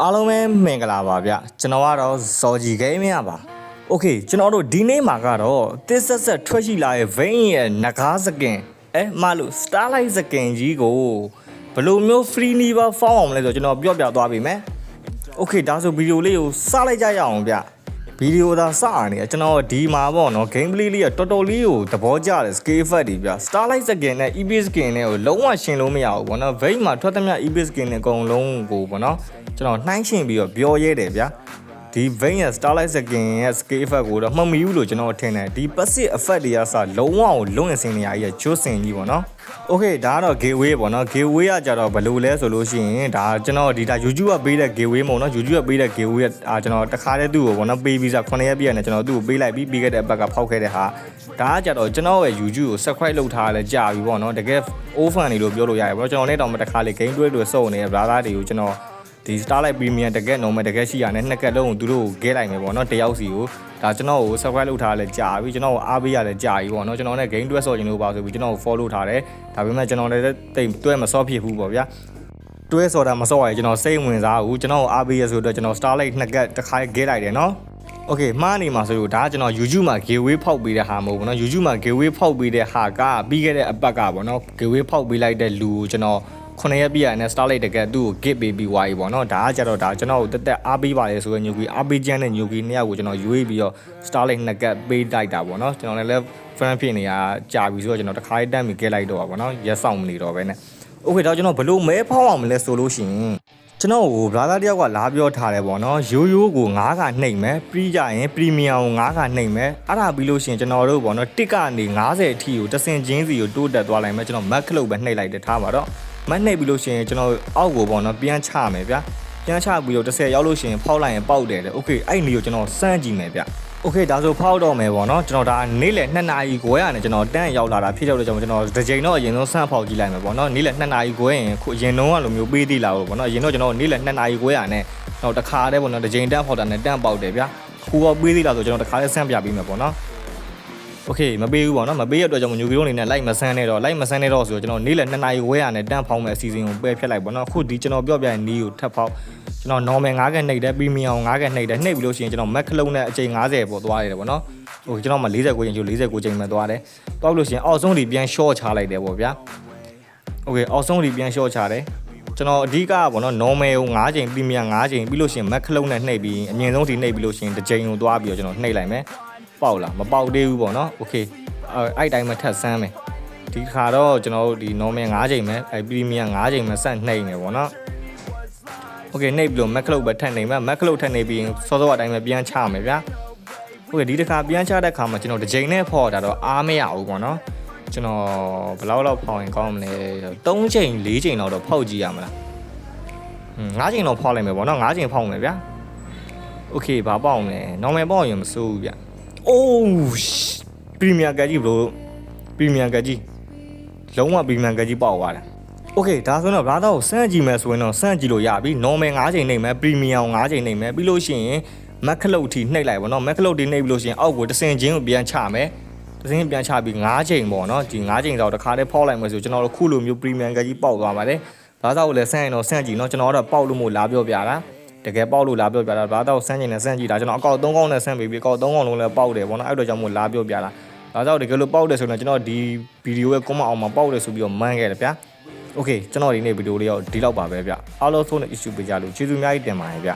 အားလုံးပဲမင်္ဂလာပါဗျကျွန်တော်ကတော့ဇော်ကြီးဂိမ်းမရပါโอเคကျွန်တော်တို့ဒီနေ့မှာကတော့တစ်ဆက်ဆက်ထွက်ရှိလာတဲ့ vein ရဲ့ငကားစကင်အဲမလို့ starlight စကင်ကြီးကိုဘယ်လိုမျိုး free နီးပါဖောင်းအောင်မလဲဆိုတော့ကျွန်တော်ပြောပြသွားပေးမယ်โอเคဒါဆိုဗီဒီယိုလေးကိုစလိုက်ကြရအောင်ဗျ ဗီဒီယိုသာစရနေကျွန်တော်ဒီမှာပေါ့နော် game play လေးကတော်တော်လေးကိုသဘောကျတယ် scale effect တွေဗျ starlight skin နဲ့ ep skin နဲ့ကိုလုံးဝရှင်းလို့မရဘူးပေါ့နော် vein မှာထွက်သမျှ ep skin နဲ့အကုန်လုံးကိုပေါ့နော်ကျွန်တော်နှိုင်းရှင်းပြီးတော့ပြောရဲတယ်ဗျ ဒီ vein ရဲ့ starlight skin ရဲ့ scale effect ကိုတော့မှတ်မိဘူးလို့ကျွန်တော်ထင်တယ်ဒီ passive effect တွေကစလုံးဝကိုလုံးဝစင်နေရကြီးချိုးစင်ကြီးပေါ့နော် okay ဒါကတော့ gateway ပေါ့နော် gateway ကကြတော့ဘယ်လိုလဲဆိုလို့ရှိရင်ဒါကျွန်တော်ဒီဒါ YouTube ကပေးတဲ့ gateway မဟုတ်နော် YouTube ကပေးတဲ့ gateway ကအာကျွန်တော်တခါတည်းသူ့ကိုပေါ့နော်ပေးပြီးစား9ရက်ပြည့်ရတယ်ကျွန်တော်သူ့ကိုပေးလိုက်ပြီးပြီးခဲ့တဲ့အပတ်ကဖောက်ခဲ့တဲ့ဟာဒါကကြတော့ကျွန်တော်ရဲ့ YouTube ကို subscribe လုပ်ထားလဲကြာပြီပေါ့နော်တကယ် old fan တွေလို့ပြောလို့ရတယ်ပေါ့နော်ကျွန်တော်လည်းတော့မတခါလေ game တွေလို့စုံနေတဲ့ brother တွေကိုကျွန်တော် ဒီ Starlight Premium တကက် normal တကက်ရှိရနဲ့နှစ်ကက်လုံးကိုသူတို့ကိုဂဲလိုက်မယ်ပေါ့နော်တယောက်စီကိုဒါကျွန်တော်ကို subscribe လုပ်ထားလဲကြာပြီကျွန်တော်ကိုအားပေးရလဲကြာပြီပေါ့နော်ကျွန်တော်နဲ့ game တွဲဆော့ခြင်းလို့ပါဆိုပြီးကျွန်တော်ကို follow ထားတယ်ဒါပေမဲ့ကျွန်တော်လည်းတိတ်တွဲမဆော့ဖြစ်ဘူးပေါ့ဗျာတွဲဆော်တာမဆော့ရရင်ကျွန်တော်စိတ်ဝင်စားဘူးကျွန်တော်ကိုအားပေးရဆိုတော့ကျွန်တော် Starlight နှစ်ကက်တစ်ခါဂဲလိုက်တယ်နော် โอเคမှားနေမှာဆိုလို့ဒါကကျွန်တော် YouTube မှာ giveaway ဖောက်ပေးတဲ့ဟာမဟုတ်ဘူးเนาะ YouTube မှာ giveaway ဖောက်ပေးတဲ့ဟာကပြီးခဲ့တဲ့အပတ်ကပေါ့เนาะ giveaway ဖောက်ပေးလိုက်တဲ့လူကိုကျွန်တော် 9ရက်ပြည့်ရနဲ့ Starlight တကယ်သူ့ကို gift ပေးပြီးွားပြီပေါ့เนาะဒါကကြတော့ဒါကျွန်တော်ကိုတက်တက်အားပေးပါလေဆိုရင်ညူကြီးအားပေးချမ်းတဲ့ညူကြီးနှစ်ယောက်ကိုကျွန်တော်ရွေးပြီးတော့ Starlight နှစ်ကက်ပေးလိုက်တာပေါ့เนาะကျွန်တော်လည်း friend ဖြစ်နေရကြာပြီဆိုတော့ကျွန်တော်တခါတည်းတက်ပြီး get လိုက်တော့ပါပေါ့เนาะရက်ဆောင်မနေတော့ပဲနဲ့โอเคတော့ကျွန်တော်ဘယ်လို့မဲဖောက်အောင်မလဲဆိုလို့ရှိရင်ကျွန်တော်ကို brother တယောက်ကလာပြောထားတယ်ပေါ့နော်ရိုးရိုးကို9ကနှိမ့်မယ်ပြီးကြရင် premium ကို9ကနှိမ့်မယ်အဲ့ဒါပြီးလို့ရှိရင်ကျွန်တော်တို့ပေါ့နော်တစ်ကနေ90အထိကိုတဆင်ချင်းစီကိုတိုးတက်သွားလိုက်မယ်ကျွန်တော် max လို့ပဲနှိမ့်လိုက်တယ်ထားပါတော့ max နှိမ့်ပြီးလို့ရှိရင်ကျွန်တော်အောက်ကိုပေါ့နော်ပြန်ချမယ်ဗျာပြန်ချပြီးတော့30ရောက်လို့ရှိရင်ဖောက်လိုက်ရင်ပေါက်တယ်လေโอเคအဲ့ဒီကိုကျွန်တော်စမ်းကြည့်မယ်ဗျโอเคဒါဆိုဖောက်တော့မယ်ပေါ့နော်ကျွန်တော်ဒါနေ့လယ်2နာရီခွဲရနဲ့ကျွန်တော်တန်းရောက်လာတာဖြစ်တော့ကျွန်တော်ကျွန်တော်တစ်ချိန်တော့အရင်ဆုံးစမ်းဖောက်ကြည့်လိုက်မယ်ပေါ့နော်နေ့လယ်2နာရီခွဲရင်ခုအရင်တော့ကလိုမျိုးပေးသေးလာဘူးပေါ့နော်အရင်တော့ကျွန်တော်နေ့လယ်2နာရီခွဲရနဲ့တော့တခါတည်းပေါ့နော်တစ်ချိန်တန်းဖောက်တာနဲ့တန်းပေါက်တယ်ဗျာခုကပေးသေးလာဆိုကျွန်တော်တခါတည်းစမ်းပြပေးမယ်ပေါ့နော် โอเคမပေးဘူးပေါ့နော်မပေးရတဲ့အတွက်ကြောင့်ညူကီရိုအနေနဲ့လိုက်မဆန်းနဲ့တော့လိုက်မဆန်းနဲ့တော့ဆိုတော့ကျွန်တော်နေ့လယ်2နာရီခွဲရနဲ့တန်းဖောက်မဲ့အစီအစဉ်ကိုပယ်ဖြတ်လိုက်ပေါ့နော်အခုဒီကျွန်တော်ပြောပြတဲ့နီးကိုထပ်ဖောက်ကျွန်တော် normal 9ကနှိပ်တယ် premium 9ကနှိပ်တယ်နှိပ်ပြီးလို့ရှိရင်ကျွန်တော် max လုံးနဲ့အချိန်90ပေါ့သွားရတယ်ပေါ့နော်ဟိုကျွန်တော်မှ49ချိန်ကျို49ချိန်မှသွားတယ်သွားလို့ရှိရင်အောက်ဆုံးဒီပြန် short ချလိုက်တယ်ပေါ့ဗျာโอเคအောက်ဆုံးဒီပြန် short ချတယ်ကျွန်တော်အဓိကပေါ့နော် normal ကို9ချိန် premium 9ချိန်ပြီးလို့ရှိရင် max လုံးနဲ့နှိပ်ပြီးအမြင့်ဆုံးဒီနှိပ်ပြီးလို့ရှိရင်တစ်ချိန်ကိုသွားပြီးတော့ကျွန်တော်နှိပ်လိုက်မယ် ပေါက်လားမပေါက်သေးဘူးပေါ့နော်โอเคအဲ့အဲ့တိုင်းမှထပ်ဆန်းမယ်ဒီခါတော့ကျွန်တော်တို့ဒီ normal 9ချိန်ပဲအဲ premium 9ချိန်မှဆက်နှိပ်နေပေါ့နော် โอเคနှိပ်ပြီးတော့ mac လို့ပဲထပ်နေမှာ mac လို့ထပ်နေပြီးရင်စောစောအတိုင်းပဲပြန်ချမယ်ဗျာโอเคဒီတစ်ခါပြန်ချတဲ့ခါမှာကျွန်တော်တစ်ချိန်နဲ့ဖော်တာတော့အားမရဘူးပေါ့နော်ကျွန်တော်ဘယ်လောက်လောက်ဖော်ရင်ကောင်းမလဲ3ချိန်4ချိန်လောက်တော့ဖောက်ကြည့်ရမလား5ချိန်တော့ဖောက်လိုက်မယ်ပေါ့နော်5ချိန်ဖောက်မယ်ဗျာโอเคဘာပေါအောင်လဲ normal ပေါအောင်ရင်မစိုးဘူးဗျာ အိုးပရီမီယာကကြီးဘလို့ပရီမီယာကကြီးလုံးဝပရီမီယာကကြီးပေါက်သွားတယ် โอเคဒါဆိုတော့ brother ကိုစမ်းကြည့်မယ်ဆိုရင်တော့စမ်းကြည့်လို့ရပြီ normal 9ချိန်နှိပ်မယ် premium 9ချိန်နှိပ်မယ်ပြီးလို့ရှိရင် max လုတ်ထိနှိပ်လိုက်ပါတော့ max လုတ်ထိနှိပ်ပြီးလို့ရှိရင်အောက်ကိုတစ်စင်ချင်းကိုပြန်ချမယ်တစ်စင်ပြန်ချပြီး9ချိန်ပေါ့နော်ဒီ9ချိန်တော့တစ်ခါတည်းဖောက်လိုက်မယ်ဆိုကျွန်တော်တို့ခုလိုမျိုး premium ကကြီးပေါက်သွားပါတယ်ဘာသာကိုလည်းစမ်းရင်တော့စမ်းကြည့်နော်ကျွန်တော်ကတော့ပေါက်လို့မို့လာပြောပြတာ တကယ်ပေါက်လို့လာပြောပြတာဘာသာကိုစမ်းချင်တယ်စမ်းကြည့်တာကျွန်တော်အကောက်3កောင်းနဲ့စမ်းပြီးပြီးအကောက်3កောင်းလုံးလည်းပေါက်တယ်ပေါ့နော်အဲ့တော့ကြောင့်မို့လာပြောပြတာဒါကြောင့်တကယ်လို့ပေါက်တယ်ဆိုရင်ကျွန်တော်ဒီဗီဒီယိုရဲ့ comment အောက်မှာပေါက်တယ်ဆိုပြီးတော့မှန်းခဲ့တယ်ဗျာ โอเคကျွန်တော်ဒီနေ့ဗီဒီယိုလေးတော့ဒီလောက်ပါပဲဗျအားလုံးဆုံးတဲ့ issue ပေးကြလို့ကျေးဇူးအများကြီးတင်ပါတယ်ဗျ